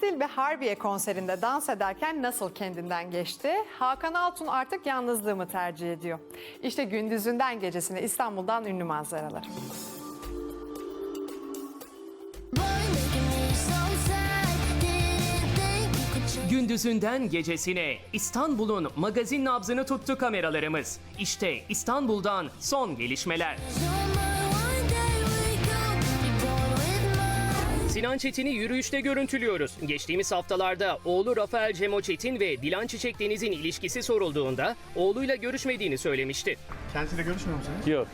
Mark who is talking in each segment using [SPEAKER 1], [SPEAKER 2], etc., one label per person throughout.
[SPEAKER 1] Stil ve Harbiye konserinde dans ederken nasıl kendinden geçti? Hakan Altun artık yalnızlığımı tercih ediyor. İşte gündüzünden gecesine İstanbul'dan ünlü manzaralar.
[SPEAKER 2] Gündüzünden gecesine İstanbul'un magazin nabzını tuttu kameralarımız. İşte İstanbul'dan son gelişmeler. Sinan Çetin'i yürüyüşte görüntülüyoruz. Geçtiğimiz haftalarda oğlu Rafael Cemo Çetin ve Dilan Çiçek Deniz'in ilişkisi sorulduğunda oğluyla görüşmediğini söylemişti.
[SPEAKER 3] Kendisiyle görüşmüyor musunuz?
[SPEAKER 4] Yok.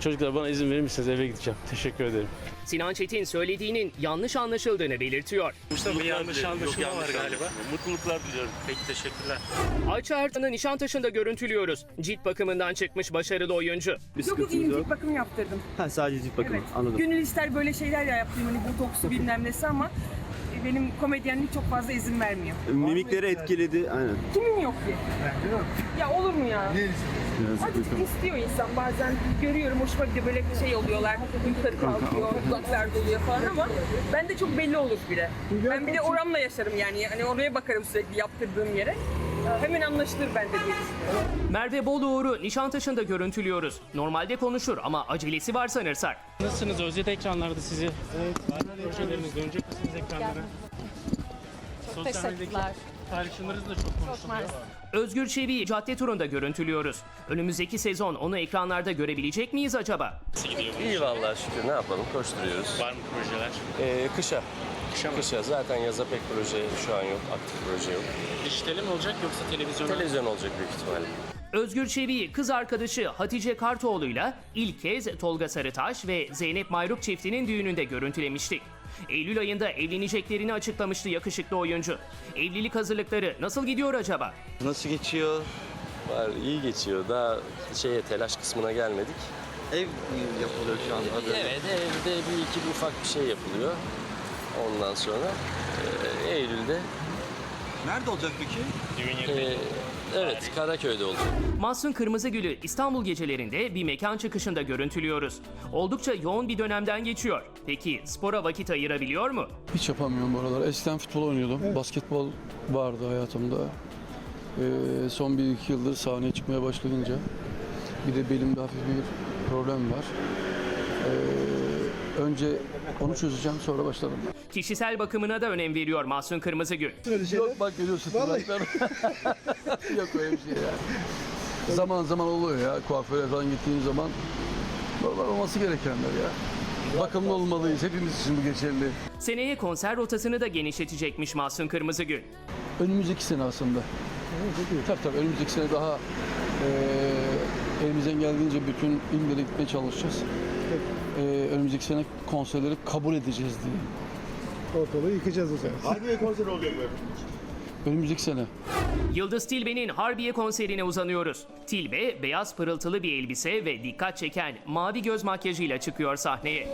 [SPEAKER 4] Çocuklar bana izin verir misiniz? Eve gideceğim. Teşekkür ederim.
[SPEAKER 2] Sinan Çetin söylediğinin yanlış anlaşıldığını belirtiyor.
[SPEAKER 4] Bir yanlış anlaşılma var galiba. Mutluluklar diliyorum. Peki teşekkürler.
[SPEAKER 2] Ayça Ertan'ı Nişantaşı'nda görüntülüyoruz. Cilt bakımından çıkmış başarılı oyuncu.
[SPEAKER 5] Çok
[SPEAKER 6] Bir
[SPEAKER 5] iyi
[SPEAKER 6] yok.
[SPEAKER 5] cilt bakımı yaptırdım.
[SPEAKER 6] Ha sadece cilt bakımı.
[SPEAKER 5] Evet.
[SPEAKER 6] Anladım.
[SPEAKER 5] Gönül ister böyle şeyler ya yaptım hani botoksu bilmem nesi ama e, benim komedyenlik çok fazla izin vermiyor.
[SPEAKER 6] Mimikleri etkiledi. Aynen.
[SPEAKER 5] Kimin yok ki? Ya olur mu ya?
[SPEAKER 6] Biraz bakalım.
[SPEAKER 5] istiyor insan bazen görüyorum hoşuma gidiyor böyle şey oluyorlar yukarı kalkıyor dudaklar doluyor falan ama ben de çok belli olur bile. Ben bir de oramla yaşarım yani hani oraya bakarım sürekli yaptırdığım yere. Hemen anlaşılır bende diye düşünüyorum.
[SPEAKER 2] Merve Boluğur'u Nişantaşı'nda görüntülüyoruz. Normalde konuşur ama acelesi var sanırsak.
[SPEAKER 4] Nasılsınız? Özledi ekranlarda sizi. Evet. Projeleriniz dönecek misiniz ekranlara? Sosyal medyadaki paylaşımlarınız da çok konuşuluyor.
[SPEAKER 2] Özgür Çevik'i cadde turunda görüntülüyoruz. Önümüzdeki sezon onu ekranlarda görebilecek miyiz acaba?
[SPEAKER 7] İyi vallahi şükür ne yapalım koşturuyoruz.
[SPEAKER 4] Var mı projeler?
[SPEAKER 7] Ee, kışa.
[SPEAKER 4] Kışa mı?
[SPEAKER 7] Kışa zaten yaza pek proje şu an yok. Aktif proje yok.
[SPEAKER 4] Dijitali mi olacak yoksa televizyonda?
[SPEAKER 7] Televizyon olacak büyük ihtimalle.
[SPEAKER 2] Özgür Çevik'i kız arkadaşı Hatice Kartoğlu'yla ilk kez Tolga Sarıtaş ve Zeynep Mayruk çiftinin düğününde görüntülemiştik. Eylül ayında evleneceklerini açıklamıştı yakışıklı oyuncu. Evlilik hazırlıkları nasıl gidiyor acaba?
[SPEAKER 6] Nasıl geçiyor?
[SPEAKER 7] Var iyi geçiyor. Daha şeye telaş kısmına gelmedik.
[SPEAKER 6] Ev yapılıyor şu anda.
[SPEAKER 7] Evet evde bir iki bir ufak bir şey yapılıyor. Ondan sonra e, Eylül'de
[SPEAKER 6] Nerede olacak peki?
[SPEAKER 7] e, evet Karaköy'de olacak.
[SPEAKER 2] Mahsun Kırmızıgül'ü İstanbul gecelerinde bir mekan çıkışında görüntülüyoruz. Oldukça yoğun bir dönemden geçiyor. Peki spora vakit ayırabiliyor mu?
[SPEAKER 8] Hiç yapamıyorum bu aralar. Eskiden futbol oynuyordum. Basketbol vardı hayatımda. Ee, son bir iki yıldır sahneye çıkmaya başlayınca bir de belimde hafif bir problem var. Ee, önce onu çözeceğim sonra başlarım.
[SPEAKER 2] Kişisel bakımına da önem veriyor Mahsun Kırmızıgül.
[SPEAKER 8] Yok bak görüyorsun. Yok öyle bir şey ya. Zaman zaman oluyor ya kuaföre falan gittiğim zaman. Normal olması gerekenler ya. Bakımlı olmalıyız. Hepimiz için bu geçerli.
[SPEAKER 2] Seneye konser rotasını da genişletecekmiş Mahsun Kırmızıgül.
[SPEAKER 8] Önümüzdeki sene aslında. Tabii tabii önümüzdeki sene daha eee elimizden geldiğince bütün illere gitmeye çalışacağız. Eee önümüzdeki sene konserleri kabul edeceğiz diye.
[SPEAKER 3] Ortalığı yıkacağız o zaman. Harbiye konseri olacak böyle.
[SPEAKER 8] Önümüzdeki sene.
[SPEAKER 2] Yıldız Tilbe'nin Harbiye konserine uzanıyoruz. Tilbe beyaz pırıltılı bir elbise ve dikkat çeken mavi göz makyajıyla çıkıyor sahneye.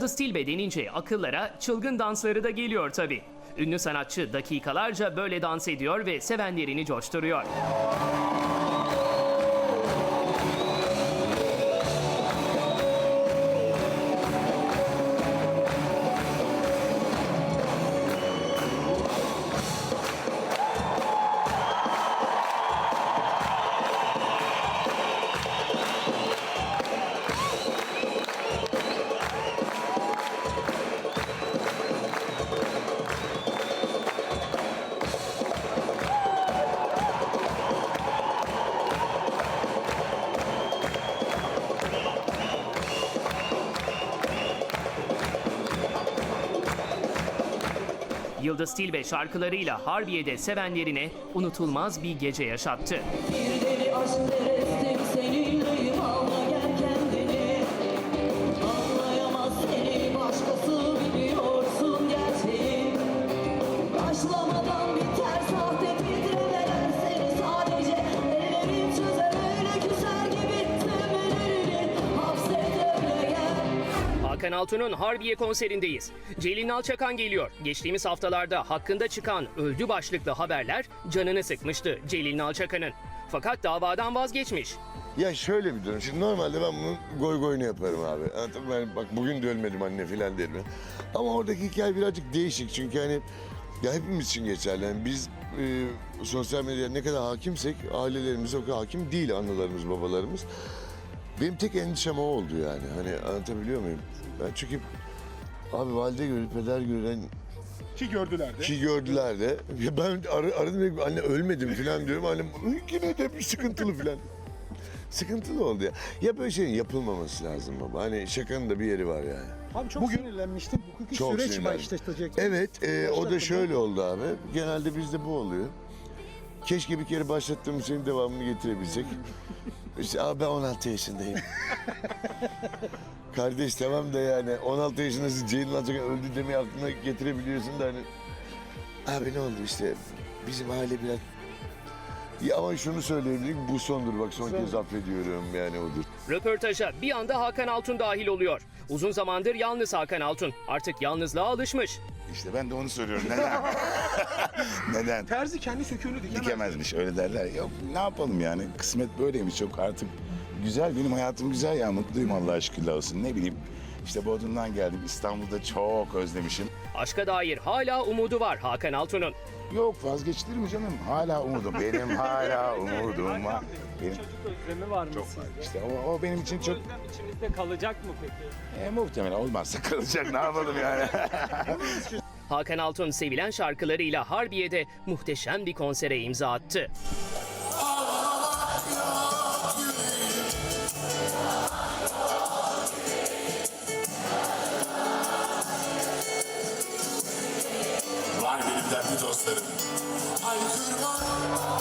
[SPEAKER 2] Yıldız Tilbe denince akıllara çılgın dansları da geliyor tabi. Ünlü sanatçı dakikalarca böyle dans ediyor ve sevenlerini coşturuyor. Yıldız Tilbe şarkılarıyla Harbiye'de sevenlerine unutulmaz bir gece yaşattı.
[SPEAKER 9] Bir deli aşk
[SPEAKER 2] Hakan Altun'un Harbiye konserindeyiz. Celil Nalçakan geliyor. Geçtiğimiz haftalarda hakkında çıkan öldü başlıklı haberler canını sıkmıştı Celil Nalçakan'ın. Fakat davadan vazgeçmiş.
[SPEAKER 10] Ya şöyle bir durum. Şimdi normalde ben bunun goy goyunu yaparım abi. Anladın mı? Bak bugün de ölmedim anne filan derim. Ama oradaki hikaye birazcık değişik. Çünkü hani ya hepimiz için geçerli. Yani biz e, sosyal medyaya ne kadar hakimsek ailelerimiz o kadar hakim değil analarımız babalarımız. Benim tek endişem o oldu yani. Hani anlatabiliyor muyum? Ben çünkü abi valide görür, peder gören
[SPEAKER 3] Ki gördüler de.
[SPEAKER 10] ki gördüler de. Ya ben ar- aradım dedim, anne ölmedim falan diyorum. Annem yine de bir sıkıntılı falan. Sıkıntılı oldu ya. Ya böyle şeyin yapılmaması lazım baba. Hani şakanın da bir yeri var yani.
[SPEAKER 3] Abi çok Bugün, sinirlenmiştim. Hukuki
[SPEAKER 10] Çok
[SPEAKER 3] süreç
[SPEAKER 10] sinirlendim.
[SPEAKER 3] başlatacak.
[SPEAKER 10] Evet, e, o da şöyle oldu abi. Genelde bizde bu oluyor. Keşke bir kere başlattığım şeyin devamını getirebilsek. İşte abi ben 16 yaşındayım. Kardeş tamam da yani 16 yaşındasın Ceylin Alçak öldü demeyi aklına getirebiliyorsun da hani. Abi ne oldu işte bizim aile biraz... Ya ama şunu söyleyebilirim bu sondur bak son kez affediyorum yani odur.
[SPEAKER 2] Röportaja bir anda Hakan Altun dahil oluyor. Uzun zamandır yalnız Hakan Altun. Artık yalnızlığa alışmış.
[SPEAKER 11] İşte ben de onu soruyorum. Neden? Neden?
[SPEAKER 3] Terzi kendi söküğünü dikemez.
[SPEAKER 11] Dikemezmiş öyle derler. Yok ne yapalım yani kısmet böyleymiş çok artık güzel benim hayatım güzel ya mutluyum Allah'a şükürler olsun ne bileyim işte Bodrum'dan geldim İstanbul'da çok özlemişim.
[SPEAKER 2] Aşka dair hala umudu var Hakan Altun'un.
[SPEAKER 11] Yok vazgeçtirir mi canım? Hala umudum. Benim hala umudum var. Benim
[SPEAKER 4] Çocuk özlemi var mı
[SPEAKER 11] çok
[SPEAKER 4] sizin?
[SPEAKER 11] var. İşte o, o benim için çok
[SPEAKER 4] Özlem içinizde kalacak mı peki?
[SPEAKER 11] e, muhtemelen olmazsa kalacak ne yapalım yani.
[SPEAKER 2] Hakan Altun sevilen şarkılarıyla Harbiye'de muhteşem bir konsere imza attı.
[SPEAKER 11] var benim dertli dostlarım. Ay kurban